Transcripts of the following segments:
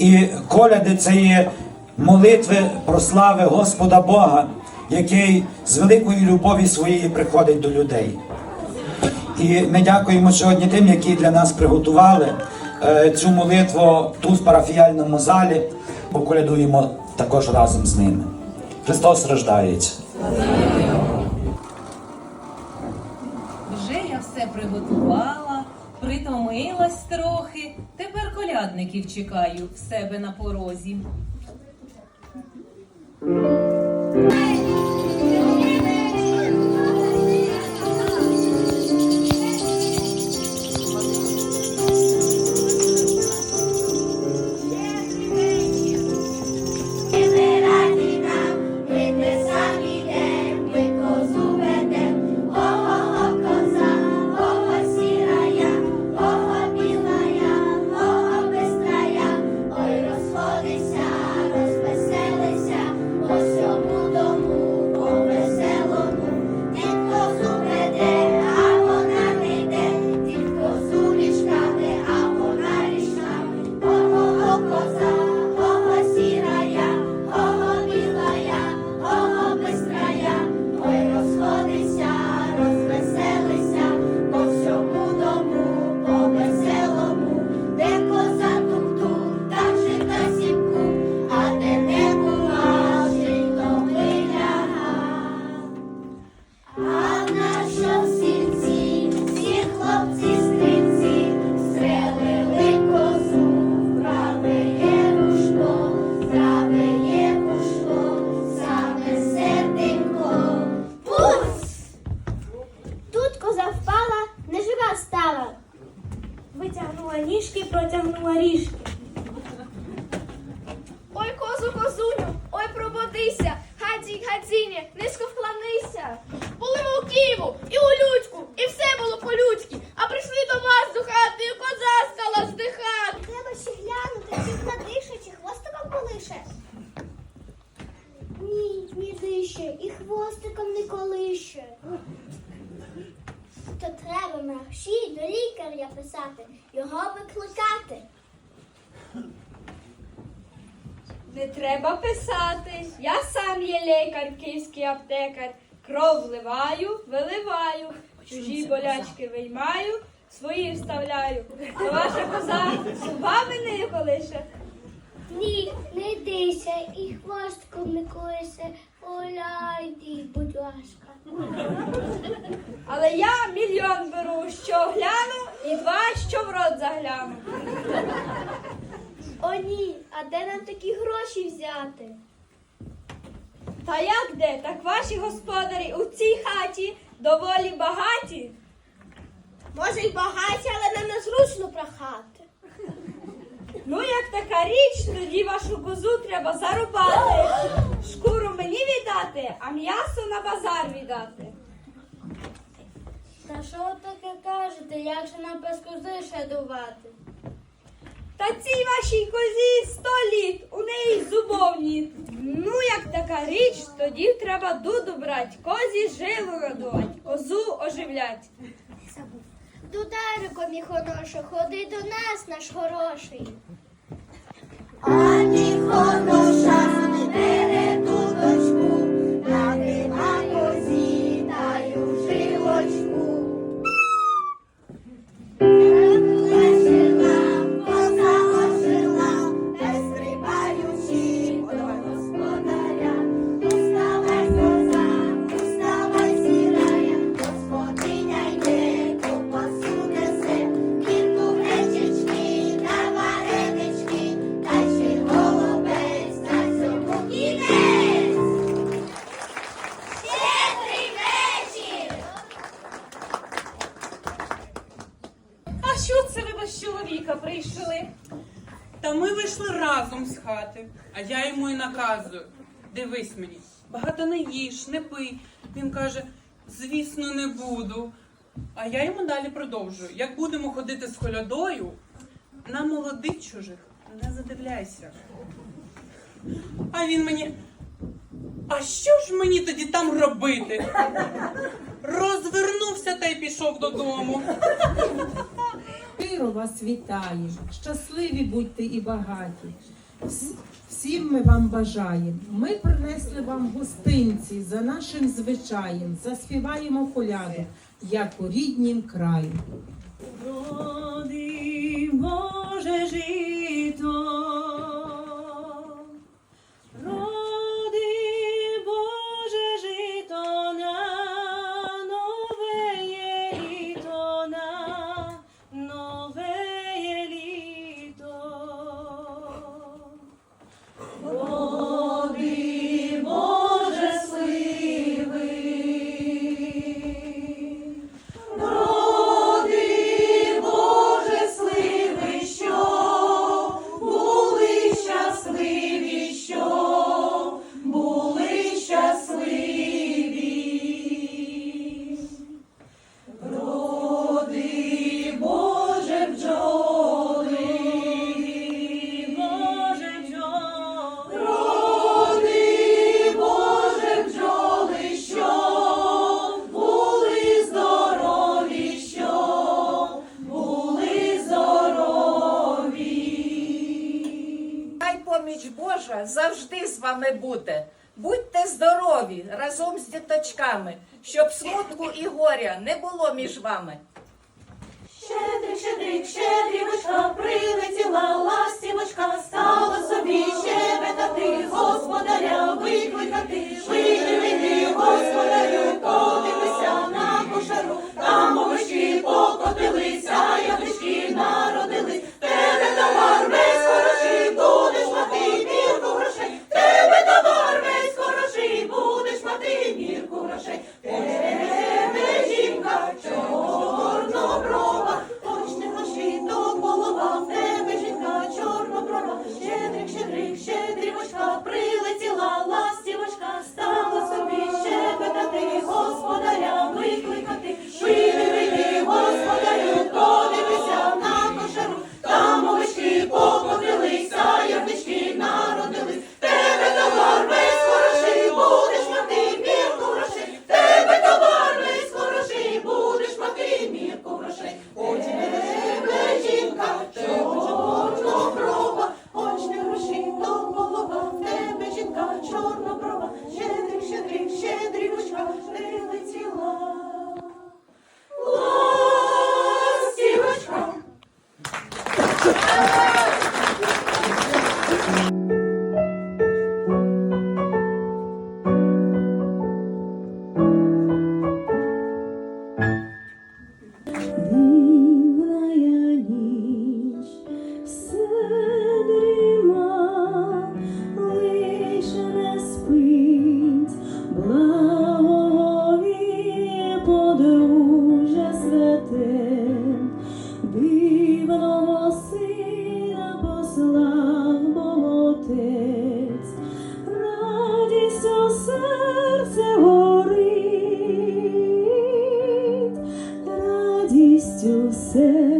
І коляди це є молитви про слави Господа Бога, який з великої любові своєї приходить до людей. І ми дякуємо сьогодні тим, які для нас приготували е, цю молитву тут в парафіяльному залі. Поколядуємо також разом з ними. Христос рождається. Вже я все приготувала, притомилась трохи. Тепер чекаю в себе на порозі. Не треба писати. Я сам є лікар, київський аптекар. Кров вливаю, виливаю, чужі болячки виймаю, свої вставляю. То ваша коза зубами не колише. Ні, не дися, і хвостком не колише. Оляйте, будь ласка. Але я мільйон беру, що гляну, і два, що в рот загляну. О, ні, а де нам такі гроші взяти? Та як де? Так ваші господарі у цій хаті доволі багаті. Може, й багаті, але нам незручно прохати. Ну, як така річ, тоді вашу козу треба зарубати, шкуру мені віддати, а м'ясо на базар віддати. Та що ви таке кажете, як же нам без кози шедувати? Та цій вашій козі сто літ, у неї зубов ні. Ну, як така річ, тоді треба дуду брать, козі жилу родувати, козу оживлять. Дударико, мій хороший, ходи до нас, наш хороший. Дивись мені, багато не їж, не пий. Він каже, звісно, не буду. А я йому далі продовжую. Як будемо ходити з колядою, на молодих чужих не задивляйся. А він мені. А що ж мені тоді там робити? Розвернувся та й пішов додому. Щиро вас вітаю, щасливі будьте і багаті. Вс- Всім ми вам бажаємо. Ми принесли вам гостинці за нашим звичаєм, заспіваємо коляду, як у ріднім краю. Боже жито, Будьте здорові разом з діточками, щоб смутку і горя не було між вами. Щедрик, щедрик, щедрівочка, прилетіла ластівочка, стала собі щебетати, господаря викликати, вийди, господарю, подивися на кошару, там овочі покотилися,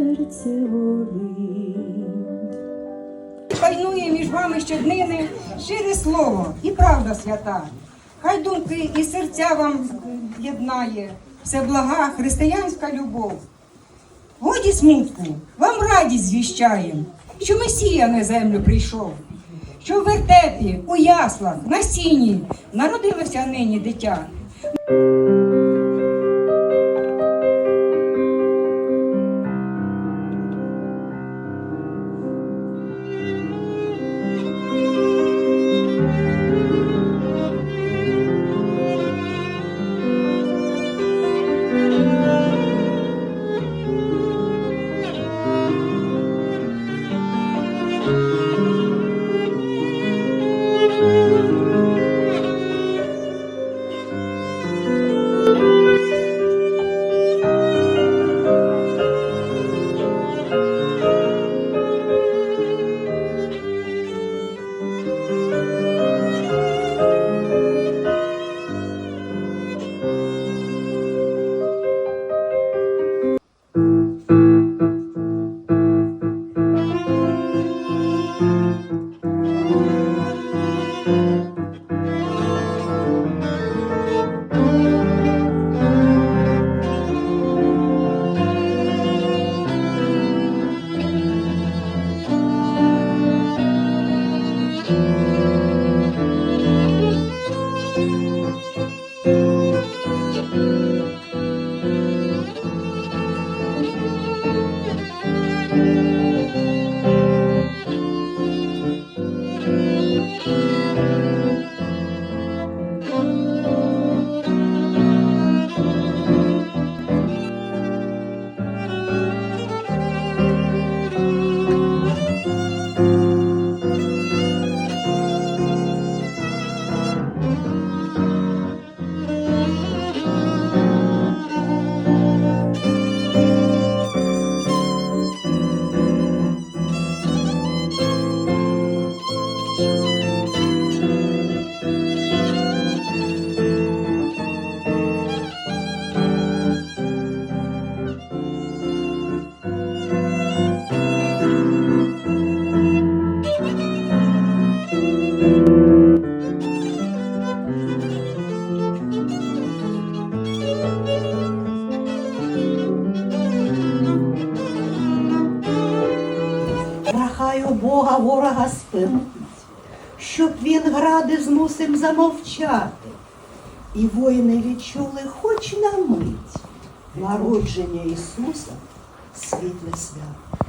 серце горить. Пайнує між вами щоднини щире слово і правда свята. Хай думки і серця вам єднає, все блага християнська любов. Годі смутку, вам радість звіщаєм, що Месія на землю прийшов, що в вертепі, у яслах, на сіні народилося нині дитя. мусим замовчати. І воїни відчули хоч на мить народження Ісуса світле свято.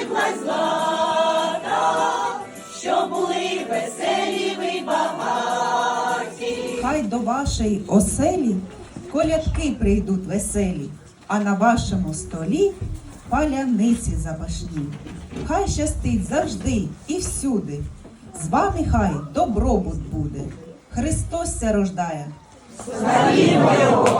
висипла злата, що були веселі ви багаті. Хай до вашої оселі колядки прийдуть веселі, а на вашому столі паляниці запашні. Хай щастить завжди і всюди. З вами хай добробут буде. Христос ся рождає. Славімо Його!